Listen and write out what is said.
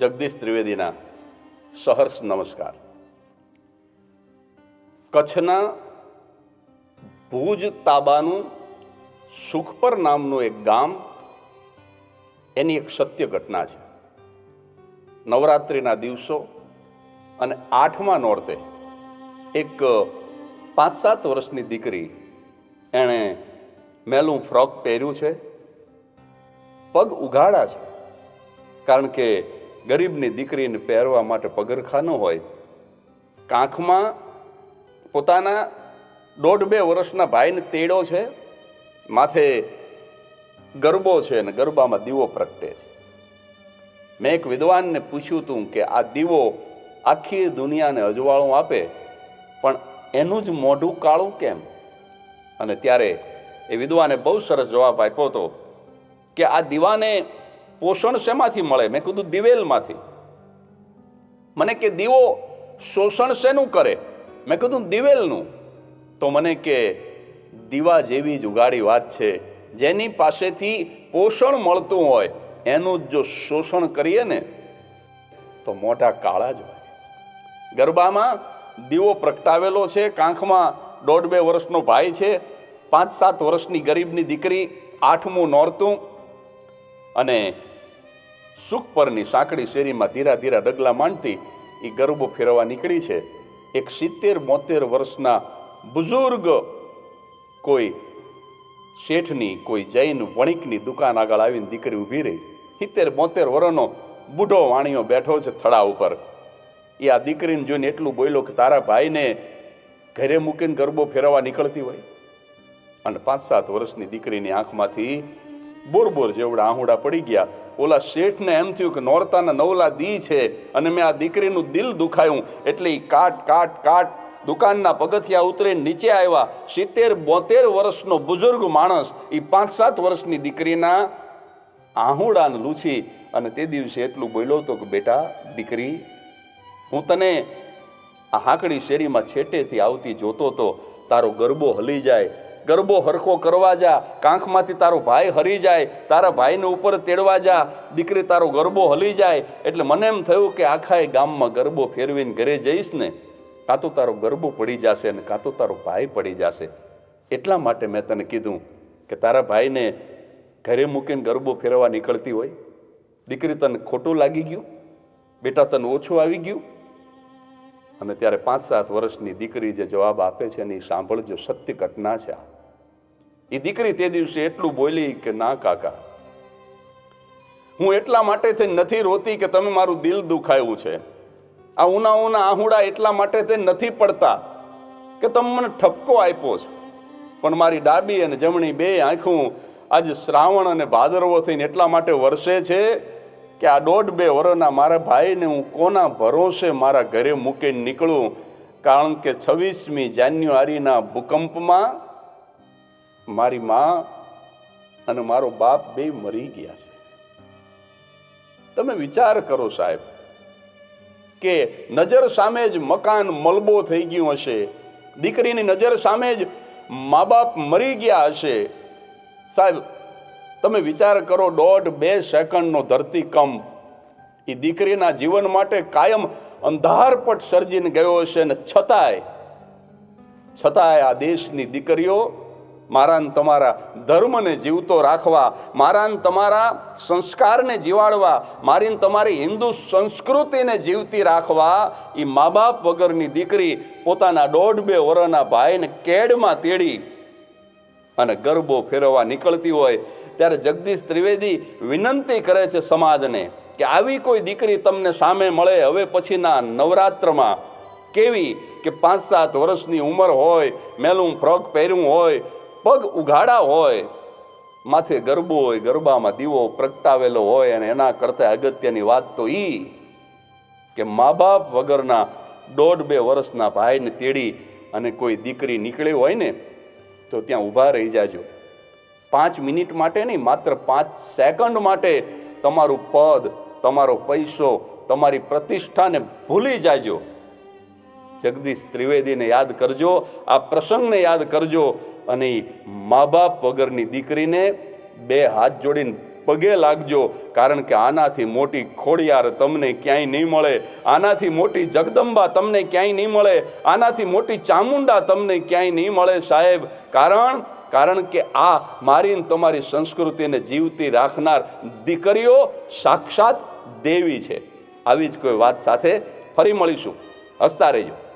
જગદીશ ત્રિવેદીના સહર્ષ નમસ્કાર. કચ્છના ભુજ તાબાનું સુખપર નામનું એક ગામ, એની એક સત્ય ઘટના છે. નવરાત્રિના દિવસો અને આઠમા નોરતે એક પાંચ સાત વર્ષની દીકરી એણે મેલું ફ્રોક પહેર્યું છે. પગ ઉઘાડા છે. કારણ કે ગરીબની દીકરીને પહેરવા માટે પગરખા ન હોય. કાંખમાં પોતાના દોઢ બે વર્ષના ભાઈને તેડો છે. માથે ગરબો છે અને ગરબામાં દીવો પ્રગટે છે. મેં એક વિદ્વાનને પૂછ્યું હતું કે આ દીવો આખી દુનિયાને અજવાળું આપે, પણ એનું જ મોઢું કાળું કેમ? અને ત્યારે એ વિદ્વાને બહુ સરસ જવાબ આપ્યો હતો કે આ દીવાને પોષણ શેમાંથી મળે? મેં કીધું દિવેલમાંથી. મને કે દીવો શોષણ શેનું કરે? મેં કીધું દિવેલનું. તો મને કે દીવા જેવી જ ઉગાડી વાત છે, જેની પાસેથી પોષણ મળતું હોય, એનું જ જો શોષણ કરીએ ને, તો મોટા કાળા જ હોય. ગરબામાં દીવો પ્રગટાવેલો છે, કાંખમાં દોઢ બે વર્ષનો ભાઈ છે, પાંચ સાત વર્ષની ગરીબની દીકરી, આઠમું નોરતું અને સુખ પરની સાંકડી શેરીમાં ધીરા ધીરા ડગલા માંડતી એ ગરબો ફેરવા નીકળી છે. એક સિત્તેર બોતેર વર્ષના બુઝુર્ગ કોઈ શેઠની, કોઈ જૈન વણિકની દુકાન આગળ આવીને દીકરી ઊભી રહી. સિત્તેર બોતેર વર્ષનો બુઢો વાણીઓ બેઠો છે થડા ઉપર. એ આ દીકરીને જોઈને એટલું બોલ્યો કે તારા ભાઈને ઘરે મૂકીને ગરબો ફેરવવા નીકળતી હોય. અને પાંચ સાત વર્ષની દીકરીની આંખમાંથી બોર બોર જેવડા આહુડા પડી ગયા. ઓલા શેઠને એમ થયું કે નોરતાના નવલા દી છે અને મેં આ દીકરીનું દિલ દુખાયું. એટલે એ કાટ કાટ કાટ દુકાનના પગથિયા ઉતરે નીચે આવ્યા. સિત્તેર, બોતેર વર્ષનો બુઝુર્ગ માણસ એ પાંચ સાત વર્ષની દીકરીના આહુડાને લૂછી. અને તે દિવસે એટલું બોલ્યો હતો કે બેટા, દીકરી હું તને આ હાંકડી શેરીમાં છેટેથી આવતી જોતો તો તારો ગરબો હલી જાય, ગરબો હરખો કરવા જા, કાંખમાંથી તારો ભાઈ હરી જાય, તારા ભાઈને ઉપર તેડવા જા, દીકરી તારો ગરબો હલી જાય. એટલે મને એમ થયું કે આખા એ ગામમાં ગરબો ફેરવીને ઘરે જઈશ ને, કાં તો તારો ગરબો પડી જશે ને કાં તો તારો ભાઈ પડી જશે. એટલા માટે મેં તને કીધું કે તારા ભાઈને ઘરે મૂકીને ગરબો ફેરવા નીકળતી હોય, દીકરી તને ખોટું લાગી ગયું, બેટા તને ઓછું આવી ગયું અને ત્યારે પાંચ સાત વર્ષની દીકરી જે જવાબ આપે છે એની સાંભળજો, સત્ય ઘટના છે આ. એ દીકરી તે દિવસે એટલું બોલી કે, ના કાકા, હું એટલા માટે થઈ નથી રોતી કે તમે મારું દિલ દુખાયું છે. આ ઉના ઉના આહુડા એટલા માટે તે નથી પડતા કે તમે મને ઠપકો આપ્યો છે. પણ મારી ડાબી અને જમણી બે આંખું આજે શ્રાવણ અને ભાદરવો થઈને એટલા માટે વરસે છે કે આ દોઢ બે વર્ષના મારા ભાઈને હું કોના ભરોસે મારા ઘરે મૂકીને નીકળું? કારણ કે છવ્વીસમી જાન્યુઆરીના ભૂકંપમાં મારી મા અને મારો બાપ બે મરી ગયા છે. તમે વિચાર કરો સાહેબ કે નજર સામે જ મકાન મલબો થઈ ગયું હશે. દીકરીની નજર સામે જ મા બાપ મરી ગયા હશે. સાહેબ તમે વિચાર કરો, દોઢ બે સેકન્ડનો ધરતીકંપ એ દીકરીના જીવન માટે કાયમ અંધારપટ સર્જીને ગયો હશે ને છતાંય છતાંય આ દેશની દીકરીઓ મારા તમારા ધર્મને જીવતો રાખવા મારા તમારા સંસ્કારને જીવાડવા, મારીને તમારી હિન્દુ સંસ્કૃતિને જીવતી રાખવા એ મા બાપ વગરની દીકરી પોતાના દોઢ બે વર્ષના ભાઈને કેડમાં તેડી અને ગરબો ફેરવવા નીકળતી હોય ત્યારે જગદીશ ત્રિવેદી વિનંતી કરે છે સમાજને કે આવી કોઈ દીકરી તમને સામે મળે, હવે પછીના નવરાત્રમાં કેવી કે પાંચ સાત વર્ષની ઉંમર હોય, મેલું ફ્રોક પહેર્યું હોય, પગ ઉઘાડા હોય, માથે ગરબો હોય, ગરબામાં દીવો પ્રગટાવેલો હોય અને એના કરતાં અગત્યની વાત તો એ કે મા બાપ વગરના દોઢ બે વર્ષના ભાઈને તેડી અને કોઈ દીકરી નીકળી હોય ને, તો ત્યાં ઊભા રહી જાજો. પાંચ મિનિટ માટે નહીં, માત્ર પાંચ સેકન્ડ માટે તમારું પદ, તમારો પૈસો, તમારી પ્રતિષ્ઠાને ભૂલી જાજો. જગદીશ ત્રિવેદીને યાદ કરજો, આ પ્રસંગને યાદ કરજો અને મા બાપ વગરની દીકરીને બે હાથ જોડીને પગે લાગજો, કારણ કે આનાથી મોટી ખોડિયાર તમને ક્યાંય નહીં મળે, આનાથી મોટી જગદંબા તમને ક્યાંય નહીં મળે, આનાથી મોટી ચામુંડા તમને ક્યાંય નહીં મળે સાહેબ. કારણ કારણ કે આ મારી તમારી સંસ્કૃતિને જીવતી રાખનાર દીકરીઓ સાક્ષાત દેવી છે. આવી જ કોઈ વાત સાથે ફરી મળીશું. હસતા રહેજો.